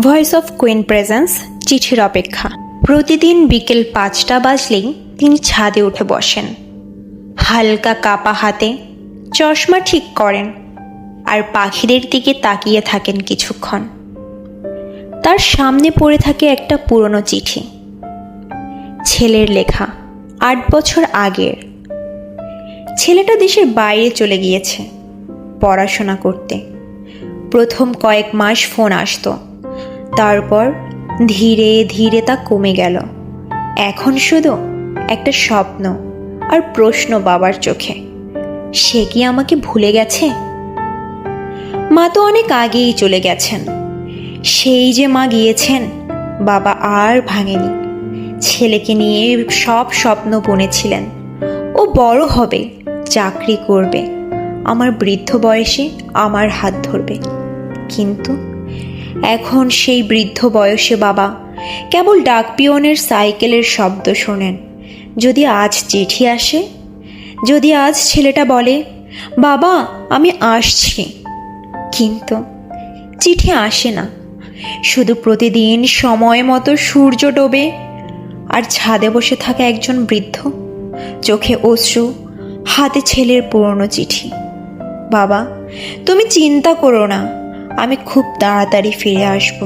Voice of queen presence, চিঠির অপেক্ষা। প্রতিদিন বিকেল পাঁচটা বাজলেই তিনি ছাদে উঠে বসেন। হালকা কাপা হাতে চশমা ঠিক করেন আর পাখিদের দিকে তাকিয়ে থাকেন কিছুক্ষণ। তার সামনে পড়ে থাকে একটা পুরনো চিঠি। ছেলের লেখা আট বছর আগের। ছেলেটা দেশের বাইরে চলে গিয়েছে পড়াশোনা করতে। প্রথম কয়েক মাস ফোন আসতো। তারপর ধীরে ধীরে তা কমে গেল। এখন শুধু একটা স্বপ্ন আর প্রশ্ন বাবার চোখে। সে কি আমাকে ভুলে গেছে? মা তো অনেক আগেই চলে গেছেন। সেই যে মা গিয়েছেন, বাবা আর ভাঙেনি। ছেলেকে নিয়ে সব স্বপ্ন বুনেছিলেন। ও বড় হবে, চাকরি করবে, আমার বৃদ্ধ বয়সে আমার হাত ধরবে। কিন্তু এখন সেই বৃদ্ধ বয়সে বাবা কেবল ডাক পিয়নের সাইকেলের শব্দ শোনেন। যদি আজ চিঠি আসে? যদি আজ ছেলেটা বলে, বাবা, আমি আসছি। কিন্তু চিঠি আসে না। শুধু প্রতিদিন সময় মতো সূর্য ডোবে আর ছাদে বসে থাকা একজন বৃদ্ধ চোখে অশ্রু, হাতে ছেলের পুরনো চিঠি। বাবা, তুমি চিন্তা করো না। আমি খুব তাড়াতাড়ি ফিরে আসব।